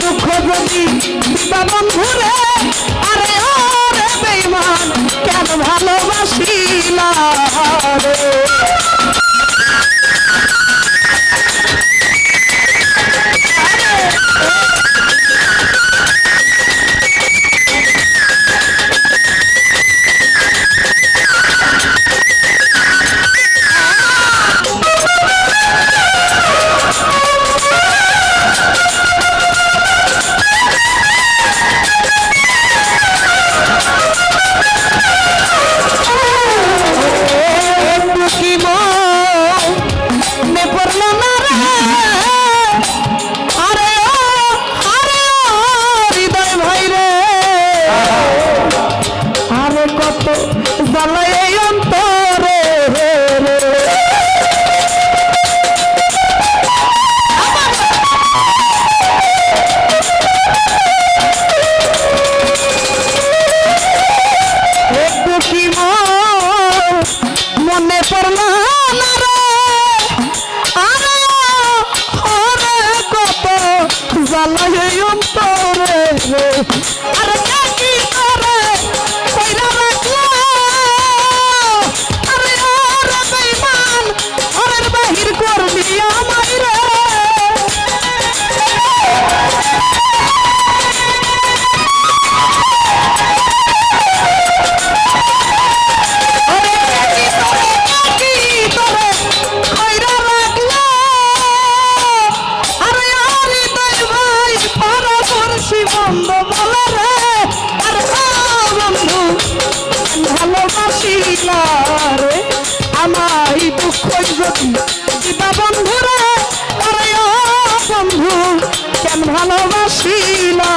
দুঃখ যদি দিবা বন্ধুরে? আরে ও রে বেইমান কেন ভালোবাসিলা রে? আমার অন্তরে আমায় দুঃখ যদি। দিবা বন্ধুরা বন্ধু কেন ভালোবাসিলা?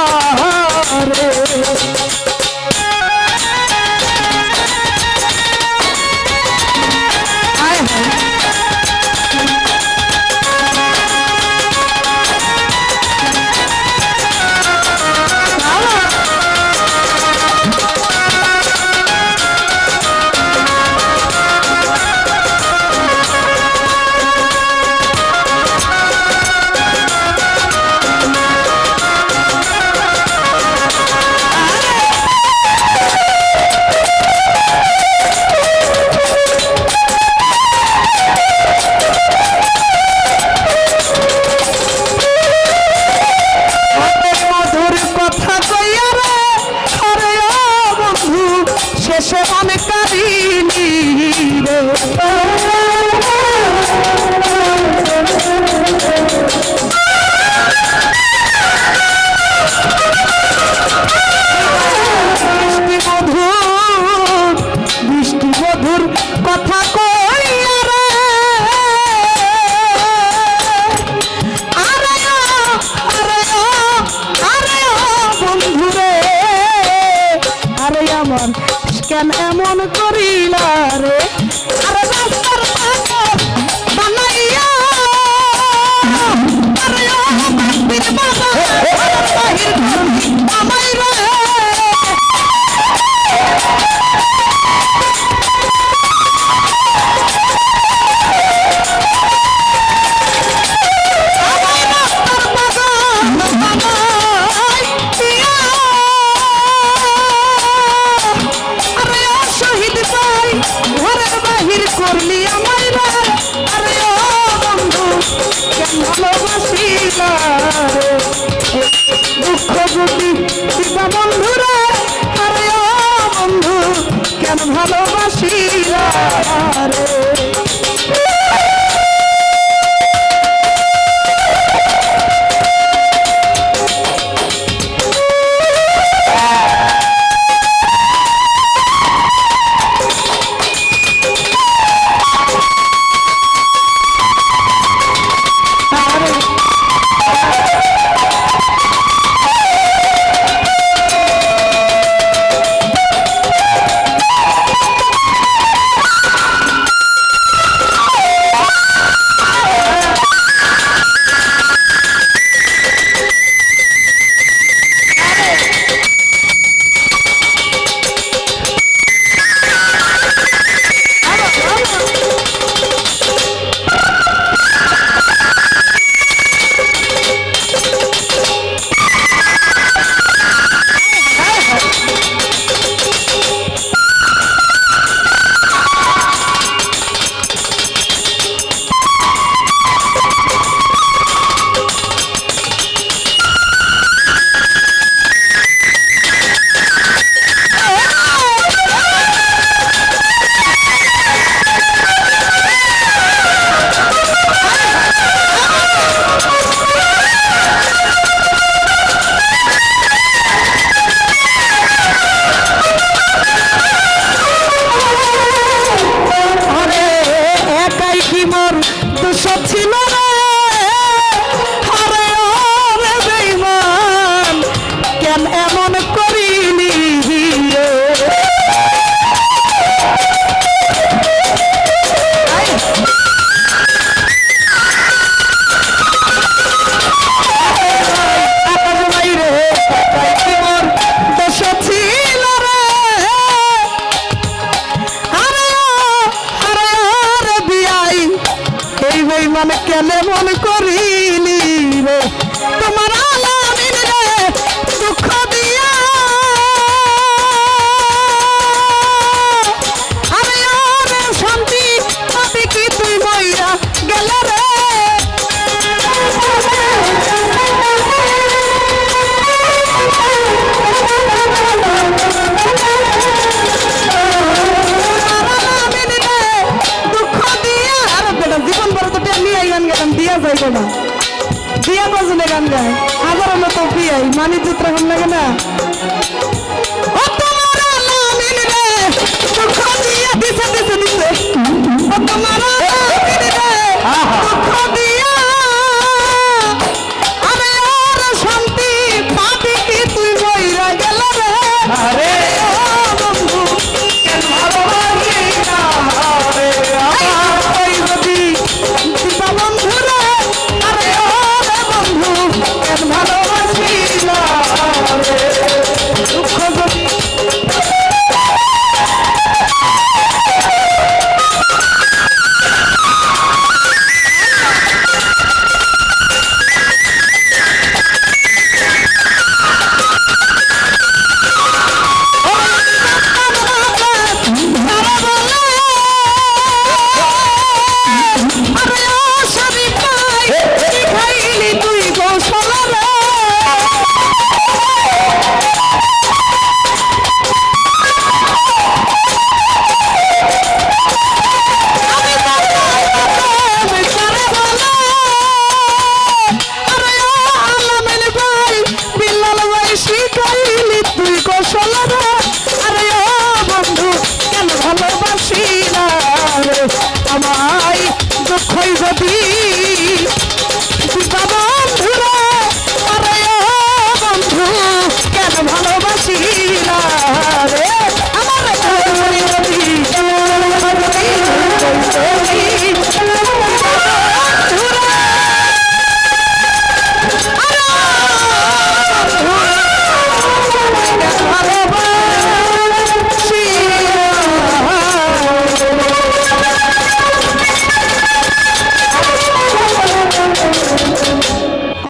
বন্ধুর কথা মানি চিত্র লাগে না